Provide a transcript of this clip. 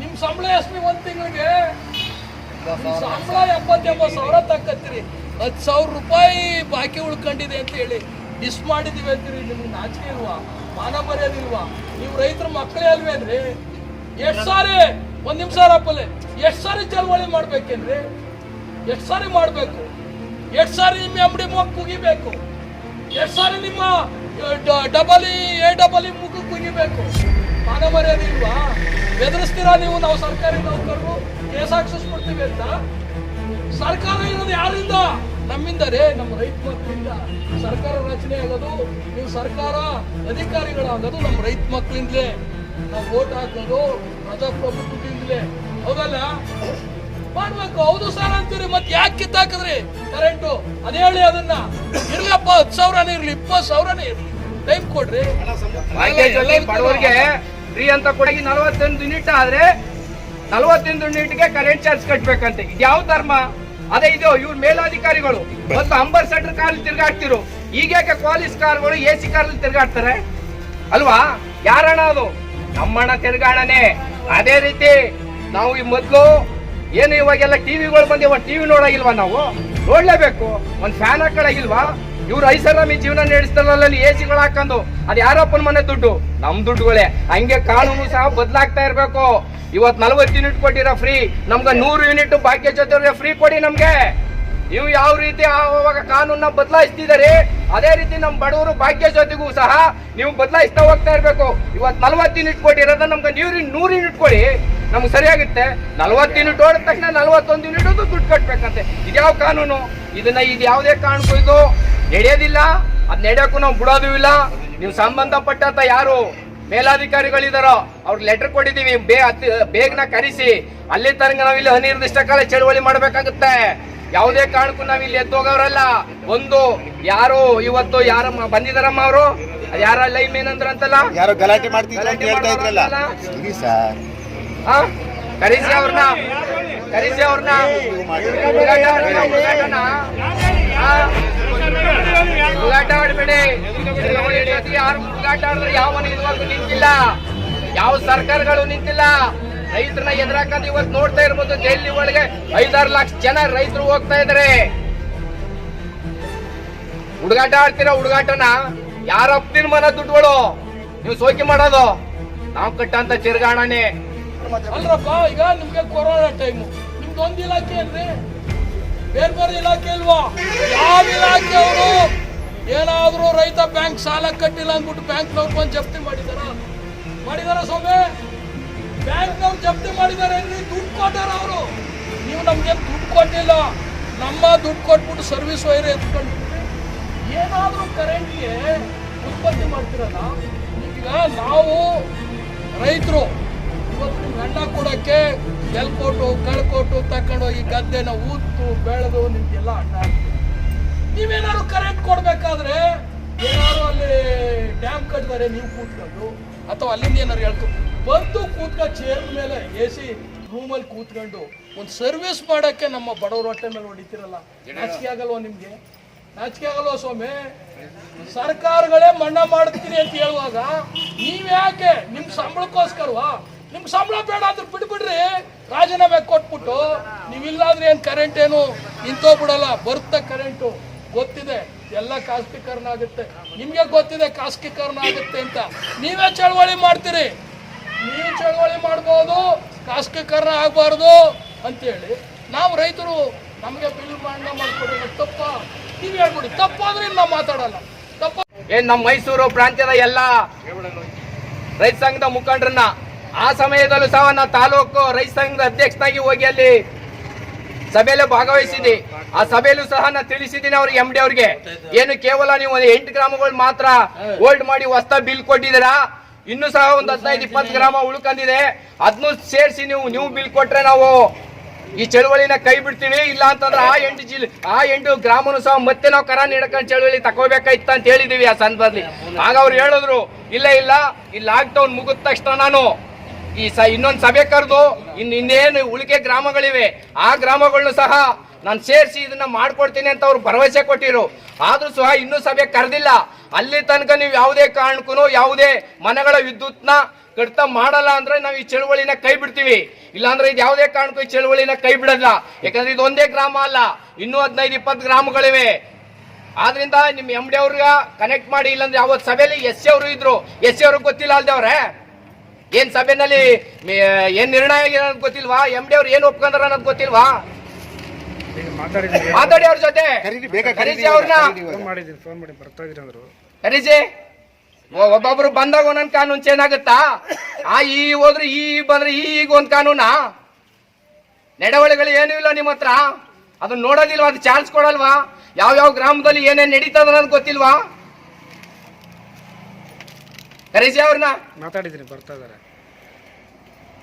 ನಿಮ್ ಸಂಬಳ ಎಷ್ಟು ಒಂದ್ ತಿಂಗಳಿಗೆ? ಸಂಬಳ ಎಪ್ಪತ್ತೆಂಬತ್ತು ಸಾವಿರ ತಕ್ಕತ್ತೀರಿ. ಹತ್ತು ಸಾವಿರ ರೂಪಾಯಿ ಬಾಕಿ ಉಳ್ಕೊಂಡಿದೆ ಅಂತ ಹೇಳಿ ಡಿಸ್ ಮಾಡಿದೀವಿ ಅಂತೀರಿ. ನಿಮ್ಗೆ ನಾಚಿಕೆ ಇಲ್ವಾ? ಮಾನ ಮರ್ಯಾದಿಲ್ವಾ ನೀವು ರೈತರ ಮಕ್ಕಳೇ ಅಲ್ವೇನ್ರಿ ಎಷ್ಟ್ ಸಾರಿ ಒಂದ್ ನಿಮಿಷ ರಪ್ಪಲೆ ಎಷ್ಟ್ ಸಾರಿ ಚಳವಳಿ ಮಾಡ್ಬೇಕೇನ್ರಿ? ಎಷ್ಟ್ ಸಾರಿ ಮಾಡ್ಬೇಕು? ಎಷ್ಟ್ ಸಾರಿ ನಿಮ್ಮ ಎಂ ಡಿ ಮುಖ ಕುಗಿಬೇಕು? ಎಷ್ಟ್ ಸಾರಿ ನಿಮ್ಮ ಡಬಲಿ ಎ ಡಬಲಿ ಮುಖ ಕುಗಿಬೇಕು? ಮಾನ ಮರ್ಯಾದೆ ಇಲ್ವಾ? ಬೆದರಿಸ್ತೀರಾ ನೀವು? ನಾವು ಸರ್ಕಾರಿ ನೌಕರರು ಕೇಸ್ ಹಾಕ್ಸಿಸ್ಬಿಡ್ತೀವಿ ಅಂತ. ಸರ್ಕಾರ ಇರೋದು ಯಾರಿಂದ? ನಮ್ಮಿಂದ ರೇ ನಮ್ಮ ರೈತ ಮಕ್ಕಳಿಂದ. ಸರ್ಕಾರ ರಚನೆ ಆಗೋದು, ನೀವು ಸರ್ಕಾರ ಅಧಿಕಾರಿಗಳಾಗೋದು ನಮ್ಮ ರೈತ ಮಕ್ಕಳಿಂದಲೇ. ನಾವು ವೋಟ್ ಹಾಕೋದು ಪ್ರಜಾಪ್ರಭುತ್ವದಿಂದಲೇ ಹೌದಲ್ಲ? ಮಾಡ್ಬೇಕು. ಹೌದು ಸರ್ ಅಂತೀರಿ. ಮತ್ತೆ ಯಾಕೆ ಕಿತ್ತಾಕಿದ್ರಿ? ಕರೆಂಟು. ಅದೇ ಹೇಳಿ ಅದನ್ನ. ಇರ್ಲಪ್ಪ, ಹತ್ತು ಸಾವಿರನೇ ಇರ್ಲಿ, ಇಪ್ಪತ್ತು ಸಾವಿರನೇ ಇರ್ಲಿ. ಟೈಮ್ ಕೊಡ್ರಿ. ಫ್ರೀ ಅಂತ ಕೊಡಿ. ನಲವತ್ತೊಂದು ಯೂನಿಟ್ ಆದ್ರೆ ನಲವತ್ತೊಂದು ಯೂನಿಟ್ಗೆ ಕರೆಂಟ್ ಚಾರ್ಜ್ ಕಟ್ಬೇಕಂತೆ. ಇದು ಯಾವ ಧರ್ಮ? ಅದೇ ಇದು ಇವ್ರ ಮೇಲಾಧಿಕಾರಿಗಳು. ಮತ್ತು ಅಂಬರ್ಸೆಡರ್ ಕಾರ್ ತಿರ್ಗಾಡ್ತಿರು. ಈಗೇಕೆ ಕ್ವಾಲಿಸ್ ಕಾರ್ಗಳು ಎ ಸಿ ಕಾರ್ ತಿರ್ಗಾಡ್ತಾರೆ? ಅಲ್ವಾ? ಯಾರಣ ಅದು? ನಮ್ಮಣ್ಣ ತಿರ್ಗಾಡನೆ. ಅದೇ ರೀತಿ ನಾವು ಈ ಮೊದಲು ಏನು ಇವಾಗೆಲ್ಲ ಟಿವಿಗಳು ಬಂದಿವ ಟಿವಿ ನೋಡಾಗಿಲ್ವಾ ನಾವು? ನೋಡ್ಲೇಬೇಕು. ಒಂದು ಫ್ಯಾನ್ ಹಾಕೊಳಗಿಲ್ವಾ ಇವ್ರು ಐಷಾರಾಮಿ ಜೀವನ ನಡೆಸ್ತಾರಲ್ಲ ಎ ಸಿಗಳು ಹಾಕೊಂಡು. ಅದ್ ಯಾರಪ್ಪನ ಮನೆ ದುಡ್ಡು. ನಮ್ ದುಡ್ಡುಗಳೇ. ಹಂಗೆ ಕಾನೂನು ಸಹ ಬದಲಾಗ್ತಾ ಇರಬೇಕು. ಇವತ್ ನಲ್ವತ್ತು ಯೂನಿಟ್ ಕೊಟ್ಟಿರೋ ಫ್ರೀ ನಮ್ಗೆ ನೂರು ಯೂನಿಟ್ ಭಾಗ್ಯ ಜೊತೆ ಫ್ರೀ ಕೊಡಿ ನಮ್ಗೆ. ನೀವು ಯಾವ ರೀತಿ ಆವಾಗ ಕಾನೂನ ಬದಲಾಯಿಸ್ತಿದ್ದಾರೆ ಅದೇ ರೀತಿ ನಮ್ಮ ಬಡವರು ಭಾಗ್ಯ ಜೊತೆಗೂ ಸಹ ನೀವು ಬದಲಾಯಿಸ್ತಾ ಹೋಗ್ತಾ ಇರಬೇಕು. ಇವತ್ತು ನಲ್ವತ್ತು ಯೂನಿಟ್ ಕೊಟ್ಟಿರೋದ ನಮ್ಗೆ ನೀವು ನೂರು ಯೂನಿಟ್ ಕೊಡಿ. ನಮ್ಗೆ ಸರಿಯಾಗುತ್ತೆ. ನಲ್ವತ್ತು ಯೂನಿಟ್ ಓಡಿದ ತಕ್ಷಣ ನಲ್ವತ್ತೊಂದು ಯೂನಿಟ್ ದುಡ್ಡು ಕಟ್ಬೇಕಂತೆ. ಇದ್ಯಾವ ಕಾನೂನು? ಇದನ್ನ ಇದು ಯಾವುದೇ ಕಾರಣಕ್ಕೂ ಇದು? ನಡೆಯೋದಿಲ್ಲ ಅದ್ ನಡೆಯೋಕ್ಕೂ ನಾವು ಬಿಡೋದು ಇಲ್ಲ. ನೀವು ಸಂಬಂಧಪಟ್ಟಂತ ಯಾರು ಮೇಲಾಧಿಕಾರಿಗಳಿದಾರೋ ಅವ್ರಿಗೆ ಲೆಟರ್ ಬೇ ಅತಿ- ಬೇಗನ ಕರೆಸಿ. ಅಲ್ಲಿ ತನಕ ನಾವಿಲ್ಲಿ ಇಲ್ಲಿ ಅನಿರ್ದಿಷ್ಟ ಕಾಲ ಚಳವಳಿ ಮಾಡ್ಬೇಕಾಗುತ್ತೆ. ಯಾವುದೇ ಕಾರಣಕ್ಕೂ ನಾವ್ ಇಲ್ಲಿ ಎದ್ದೋಗವ್ರಲ್ಲ ಒಂದು ಯಾರು ಇವತ್ತು ಯಾರು ಬಂದಿದಾರಮ್ಮ ಅವರು? ಯಾರ ಲೈಮ್ ಏನಂದ್ರ ಅಂತಲ್ಲ? ಯಾರು ಗಲಾಟೆ ಮಾಡ್ತಿದ್ರು ಹೇಳ್ತಾ ಇದ್ರಲ್ಲ. ಮಾಡೋರಲ್ಲ? ಸರ್? ಕರೆಸಿ ಅವ್ರನ್ನ ಕರೆಸಿ ಅವ್ರನ್ನ ಆಡ್ಬೇಡಿ ಯಾರು ಹುಡುಗಾಟ ಆಡಿದ್ರೆ ಯಾವನು ಇದುವರೆಗೂ ನಿಂತಿಲ್ಲ. ಯಾವ ಸರ್ಕಾರಗಳು ನಿಂತಿಲ್ಲ. ರೈತರನ್ನ ಎದುರಾಕಂತ ಇವತ್ತು ನೋಡ್ತಾ ಇರ್ಬೋದು. ಜೈಲಿ ಒಳಗೆ ಐದಾರು ಲಕ್ಷ ಜನ ರೈತರು ಹೋಗ್ತಾ ಇದಾರೆ. ಹುಡುಗಾಟ ಆಡ್ತೀರ ಹುಡುಗಾಟನ ಯಾರ ಮನ ದುಡ್ಡುಗಳು? ನೀವು ಸೋಕಿ ಮಾಡೋದು. ನಾವು ಕಟ್ಟಂತ ಚಿರ್ಗಾಣನೆ ಅಲ್ರಪ್ಪ ಈಗ ನಿಮ್ಗೆ ಕೊರೋನಾ ಟೈಮ್ ನಿಮ್ದು ಒಂದ್ ಇಲಾಖೆ ಅಲ್ರಿ ಬೇರೆ ಬೇರೆ ಇಲಾಖೆ ಅಲ್ವಾ ಯಾವ ಇಲಾಖೆ ಅವರು? ಬ್ಯಾಂಕ್ ಸಾಲ ಕಟ್ಟಿಲ್ಲ ಅಂದ್ಬಿಟ್ಟು ಬ್ಯಾಂಕ್ನವ್ರು ಬಂದು ಜಪ್ತಿ ಮಾಡಿದಾರ? ಮಾಡಿದಾರ ಬ್ಯಾಂಕ್ ಬ್ಯಾಂಕ್ನವ್ರು ಜಪ್ತಿ ಮಾಡಿದಾರೆ ದುಡ್ಡು ಕೊಟ್ಟಾರ ಅವರು. ನೀವು ನಮ್ಗೆ ದುಡ್ಡು ಕೊಟ್ಟಿಲ್ಲ. ನಮ್ಮ ದುಡ್ಡು ಕೊಟ್ಬಿಟ್ಟು ಸರ್ವಿಸ್ ವೈರ್ ಎತ್ಕೊಂಡು ಏನಾದರೂ ಕರೆಂಟ್ಗೆ ಉತ್ಪತ್ತಿ ಮಾಡ್ತಿರಲ್ಲ, ಈಗ ನಾವು ರೈತರು, ಇವತ್ತು ನಿಮ್ಗೆ ಅಣ್ಣ ಕೊಡೋಕ್ಕೆ ಎಲ್ಕೊಟ್ಟು ಕಳ್ಕೊಟ್ಟು ತಕೊಂಡು ಈ ಗದ್ದೆನ ಊತ್ತು ಬೆಳೆದು ನಿಮ್ಗೆಲ್ಲ ಹಾಕ್ತೀವಿ. ನೀವೇನಾದ್ರು ಕರೆಂಟ್ ಕೊಡ್ಬೇಕಾದ್ರೆ ಏನಾದ್ರು ಅಲ್ಲಿ ಡ್ಯಾಮ್ ಕಟ್ಟಿದಾರೆ, ನೀವು ಕೂತ್ಕೊಂಡು. ಅಥವಾ ಅಲ್ಲಿಂದ ಏನಾದ್ರು ಹೇಳ್ಕೊಂಡು ಬಂದು ಕೂತ್ಕೊಂಡು ಚೇರ್ ಮೇಲೆ ಎ ಸಿ ರೂಮಲ್ಲಿ ಕೂತ್ಕೊಂಡು ಒಂದು ಸರ್ವಿಸ್ ಮಾಡೋಕ್ಕೆ ನಮ್ಮ ಬಡವ್ರ ಹೊಟ್ಟೆ ಮೇಲೆ ಹೊಡಿತೀರಲ್ಲ. ನಾಚಿಕೆ ಆಗಲ್ವಾ ನಿಮಗೆ? ನಾಚಿಕೆ ಆಗಲ್ವಾ ಸ್ವಾಮಿ? ಸರ್ಕಾರಗಳೇ ಮನ್ನಾ ಮಾಡ್ತೀನಿ ಅಂತ ಹೇಳುವಾಗ ನೀವ್ ಯಾಕೆ ನಿಮ್ ಸಂಬಳಕ್ಕೋಸ್ಕರವಾ? ನಿಮ್ಮ ಸಂಬಳ ಬೇಡ ಅಂದ್ರೆ ಬಿಡ್ಬಿಡ್ರಿ. ರಾಜೀನಾಮೆ ಕೊಟ್ಬಿಟ್ಟು ನೀವಿಲ್ಲಾದ್ರೆ ಏನು ಕರೆಂಟ್ ಏನು? ನಿಂತೋಗ್ಬಿಡಲ್ಲ. ಬರುತ್ತೆ ಕರೆಂಟು ಗೊತ್ತಿದೆ. ಎಲ್ಲ ಖಾಸಗೀಕರಣ ಆಗುತ್ತೆ ನಿಮಗೆ ಗೊತ್ತಿದೆ ಖಾಸಗೀಕರಣ ಆಗುತ್ತೆ ಅಂತ. ನೀವೇ ಚಳವಳಿ ಮಾಡ್ತೀರಿ. ನೀವು ಚಳವಳಿ ಮಾಡ್ಬೋದು ಖಾಸಗೀಕರಣ ಆಗಬಾರ್ದು ಅಂತೇಳಿ ನಾವು ರೈತರು ನಮಗೆ ಬಿಲ್ ಮನ್ನಾ ಮಾಡ್ಕೊಡಿ ತಪ್ಪ? ನೀವು ಹೇಳ್ಬಿಡಿ. ತಪ್ಪಾದ್ರೆ ನಾವು ಮಾತಾಡಲ್ಲ. ತಪ್ಪ ಏನ್ ನಮ್ಮ ಮೈಸೂರು ಪ್ರಾಂತ್ಯದ ಎಲ್ಲ ರೈತ ಸಂಘದ ಮುಖಂಡರನ್ನ, ಆ ಸಮಯದಲ್ಲೂ ಸಹ ನಾ ತಾಲೂಕು ರೈತ ಸಂಘದ ಅಧ್ಯಕ್ಷನಾಗಿ ಹೋಗಿ ಅಲ್ಲಿ ಸಭೆಯಲ್ಲಿ ಭಾಗವಹಿಸಿದ್ದೆ. ಆ ಸಭೆಯಲ್ಲೂ ಸಹ ನಾನು ತಿಳಿಸಿದ್ದೀನಿ ಅವ್ರಿಗೆ ಎಂ ಡಿ ಅವ್ರಿಗೆ. ಏನು ಕೇವಲ ನೀವು ಒಂದು ಎಂಟು ಗ್ರಾಮಗಳು ಮಾತ್ರ ಹೋಲ್ಡ್ ಮಾಡಿ ಹೊಸ ಬಿಲ್ ಕೊಟ್ಟಿದ್ದೀರಾ? ಇನ್ನು ಸಹ ಒಂದು ಹದಿನೈದು, ಇಪ್ಪತ್ತು ಗ್ರಾಮ ಉಳ್ಕೊಂಡಿದೆ ಅದನ್ನು ಸೇರಿಸಿ ನೀವು ನೀವು ಬಿಲ್ ಕೊಟ್ರೆ ನಾವು ಈ ಚಳುವಳಿನ ಕೈ ಬಿಡ್ತೀವಿ. ಇಲ್ಲ ಅಂತಂದ್ರೆ ಆ ಎಂಟು ಜಿಲ್ಲೆ ಆ ಎಂಟು ಗ್ರಾಮನು ಸಹ ಮತ್ತೆ ನಾವು ಕರ ಹಿಡ್ಕೊಂಡು ಚಳುವಳಿ ತಗೋಬೇಕಾಯ್ತ ಅಂತ ಹೇಳಿದೀವಿ ಆ ಸಂದರ್ಭದಲ್ಲಿ. ಆಗ ಅವ್ರು ಹೇಳಿದ್ರು, ಇಲ್ಲ ಇಲ್ಲ, ಈ ಲಾಕ್ಡೌನ್ ಮುಗಿದ ತಕ್ಷಣ ನಾನು ಈ ಸ ಇನ್ನೊಂದು ಸಭೆ ಕರೆದು ಇನ್ನು ಇನ್ನೇನು ಉಳಿಕೆ ಗ್ರಾಮಗಳಿವೆ, ಆ ಗ್ರಾಮಗಳನ್ನು ಸಹ ನಾನು ಸೇರಿಸಿ ಇದನ್ನ ಮಾಡ್ಕೊಡ್ತೀನಿ ಅಂತ ಅವ್ರು ಭರವಸೆ ಕೊಟ್ಟಿರು. ಆದ್ರೂ ಸಹ ಇನ್ನೂ ಸಭೆ ಕರೆದಿಲ್ಲ. ಅಲ್ಲಿ ತನಕ ನೀವು ಯಾವುದೇ ಕಾರಣಕ್ಕೂ ಯಾವುದೇ ಮನೆಗಳ ವಿದ್ಯುತ್ನ ಕಡಿತ ಮಾಡಲ್ಲ ಅಂದ್ರೆ ನಾವು ಈ ಚಳುವಳಿನ ಕೈ ಬಿಡ್ತೀವಿ. ಇಲ್ಲಾಂದ್ರೆ ಇದು ಯಾವುದೇ ಕಾರಣಕ್ಕೂ ಈ ಚಳುವಳಿನ ಕೈ ಬಿಡಲ್ಲ. ಯಾಕಂದ್ರೆ ಇದು ಒಂದೇ ಗ್ರಾಮ ಅಲ್ಲ, ಇನ್ನೂ ಹದಿನೈದು, ಇಪ್ಪತ್ತು ಗ್ರಾಮಗಳಿವೆ. ಆದ್ರಿಂದ ನಿಮ್ಮ ಎಂ ಡಿ ಅವ್ರಿಗೆ ಕನೆಕ್ಟ್ ಮಾಡಿ, ಇಲ್ಲಾಂದ್ರೆ ಅವತ್ತು ಸಭೆಯಲ್ಲಿ ಎಸ್ ಸಿ ಅವರು ಇದ್ರು. ಎಸ್ ಸಿ ಅವ್ರಿಗೆ ಗೊತ್ತಿಲ್ಲ ಅಲ್ದವ್ರೆ ಏನ್ ಸಭೆನಲ್ಲಿ ಏನ್ ನಿರ್ಣಯ ಅನ್ನೋದು ಗೊತ್ತಿಲ್ವಾ? ಎಂ ಡಿ ಅವ್ರು ಏನ್ ಒಪ್ಕೊಂಡ್ರ ಅನ್ನೋದು ಗೊತ್ತಿಲ್ವಾ? ಮಾತಾಡಿ ಅವ್ರ ಜೊತೆ. ಕರೀರಿ ಅವ್ರನ್ನ. ಒ- ಒಬ್ಬೊಬ್ರು ಬಂದಾಗ ಒಂದೊಂದ್ ಕಾನೂನು ಚೇಂಜ್ ಆಗುತ್ತಾ? ಆ ಈ ಹೋದ್ರೆ ಈ ಬಂದ್ರೆ ಈ ಈಗ ಒಂದ್ ಕಾನೂನಾ? ನಡವಳಿಗಳು ಏನೂ ಇಲ್ಲ ನಿಮ್ಮ ಹತ್ರ. ಅದನ್ನ ನೋಡೋದಿಲ್ವಾ? ಅದು ಚಾನ್ಸ್ ಕೊಡಲ್ವಾ ಯಾವ ಯಾವ ಗ್ರಾಮದಲ್ಲಿ ಏನೇನ್ ನಡೀತದ ಅನ್ನೋದು ಗೊತ್ತಿಲ್ವಾ? ಕರೀಸಿ ಅವ್ರನ್ನ. ಮಾತಾಡಿದ್ರಿ ಬರ್ತಾ ಇದ್ದಾರೆ